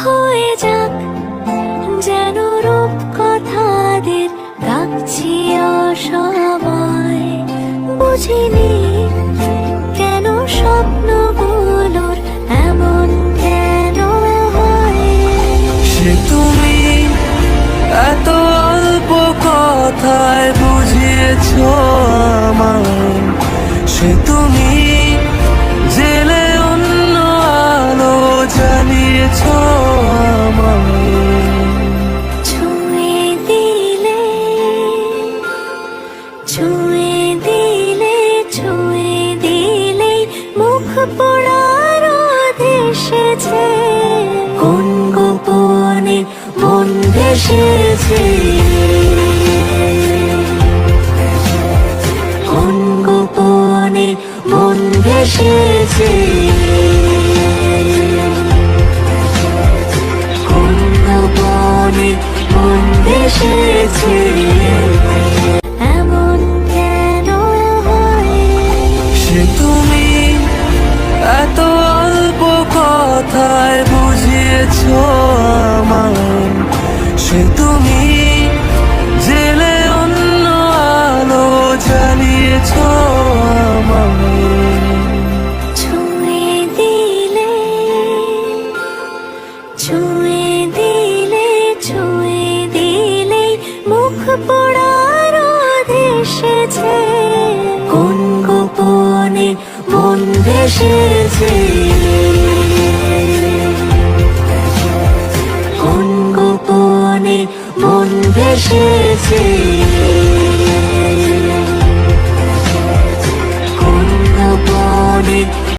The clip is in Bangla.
হয়ে যাক, যেন রূপ কথাদের অসময়। বুঝিনি কেন স্বপ্নগুলোর এমন কেন সে তুমি এত অল্প কথায় আমায়। সে পোড়ার দেশেছে কোন গোপনে মন ভেসেছে? কোন গোপনে মন ভেসেছে? কোন বুঝিয়েছ আমায়, সে তুমি জেলে অন্য আলো জ্বালিয়েছ ছুঁয়ে দিলে ছুঁয়ে দিলে ছুঁয়ে দিলে মুখ পোড়ার দেশেছে কোন গোপনে মন ভেসেছে? মন ভেসেছে।